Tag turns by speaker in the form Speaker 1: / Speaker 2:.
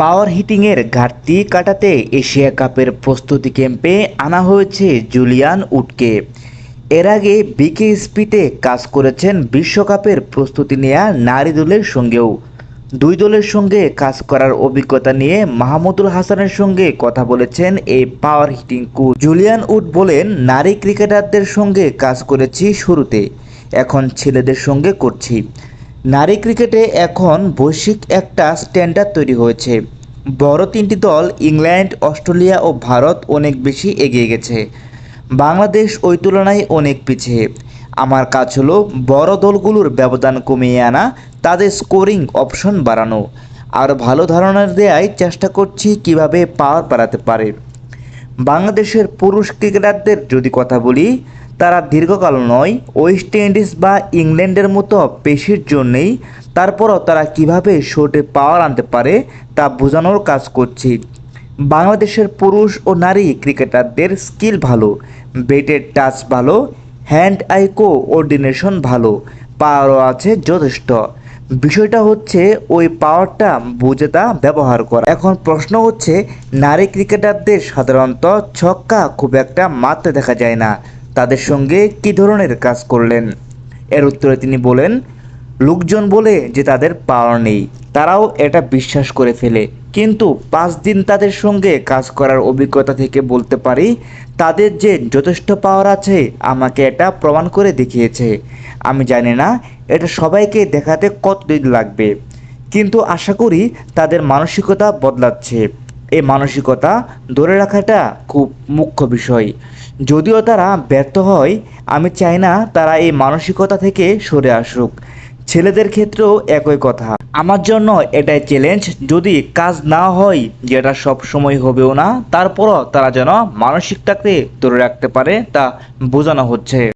Speaker 1: পাওয়ার হিটিংয়ের ঘাটতি কাটাতে এশিয়া কাপের প্রস্তুতি ক্যাম্পে আনা হয়েছে জুলিয়ান উডকে এর আগে বিকেএসপিতে কাজ করেছেন বিশ্বকাপের প্রস্তুতি নেয়া নারী দলের সঙ্গেও। দুই দলের সঙ্গে কাজ করার অভিজ্ঞতা নিয়ে মাহমুদুল হাসানের সঙ্গে কথা বলেছেন এই power hitting coach. Julian Wood বলেন, নারী ক্রিকেটারদের সঙ্গে কাজ করেছি শুরুতে, এখন ছেলেদের সঙ্গে করছি। নারী ক্রিকেটে এখন বৈশ্বিক একটা স্ট্যান্ডার্ড তৈরি হয়েছে। বড় তিনটি দল ইংল্যান্ড, অস্ট্রেলিয়া ও ভারত অনেক বেশি এগিয়ে গেছে। বাংলাদেশ ওই তুলনায় অনেক পিছিয়ে। আমার কাজ হলো বড় দলগুলোর ব্যবধান কমিয়ে আনা, তাদের স্কোরিং অপশন বাড়ানো। আর ভালো ধারণা দেওয়াই চেষ্টা করছি কীভাবে পাওয়ার বাড়াতে পারে। বাংলাদেশের পুরুষ ক্রিকেটারদের যদি কথা বলি তারা দীর্ঘকাল নয়, ওয়েস্ট ইন্ডিজ বা ইংল্যান্ডের মতো পেশির জন্যেই তারপরও তারা কীভাবে শোটে পাওয়ার আনতে পারে তা বোঝানোর কাজ করছি। বাংলাদেশের পুরুষ ও নারী ক্রিকেটারদের স্কিল ভালো বেটের টাচ ভালো, হ্যান্ড আই কোঅর্ডিনেশন ভালো, পাওয়ারও আছে যথেষ্ট। বিষয়টা হচ্ছে ওই পাওয়ারটা বুঝে তা ব্যবহার করা। এখন প্রশ্ন হচ্ছে, নারী ক্রিকেটারদের সাধারণত ছক্কা খুব একটা মারতে দেখা যায় না। তাদের সঙ্গে কী ধরনের কাজ করলেন? এর উত্তরে তিনি বলেন, লোকজন বলে যে তাদের পাওয়ার নেই। তারাও এটা বিশ্বাস করে ফেলে। কিন্তু পাঁচ দিন তাদের সঙ্গে কাজ করার অভিজ্ঞতা থেকে বলতে পারি, তাদের যে যথেষ্ট পাওয়ার আছে, আমাকে এটা প্রমাণ করে দেখিয়েছে। আমি জানি না, এটা সবাইকে দেখাতে কতদিন লাগবে। কিন্তু আশা করি তাদের মানসিকতা বদলাচ্ছে। এই মানসিকতা ধরে রাখাটা খুব মুখ্য বিষয়। যদিও তারা ব্যর্থ হয়, আমি চাই না তারা এই মানসিকতা থেকে সরে আসুক। ছেলেদের ক্ষেত্রেও একই কথা। আমার জন্য এটাই চ্যালেঞ্জ যদি কাজ না হয়, যেটা সব সময় হবেও না, তারপরও তারা যেন মানসিকটাকে ধরে রাখতে পারে, তা বোঝানো হচ্ছে।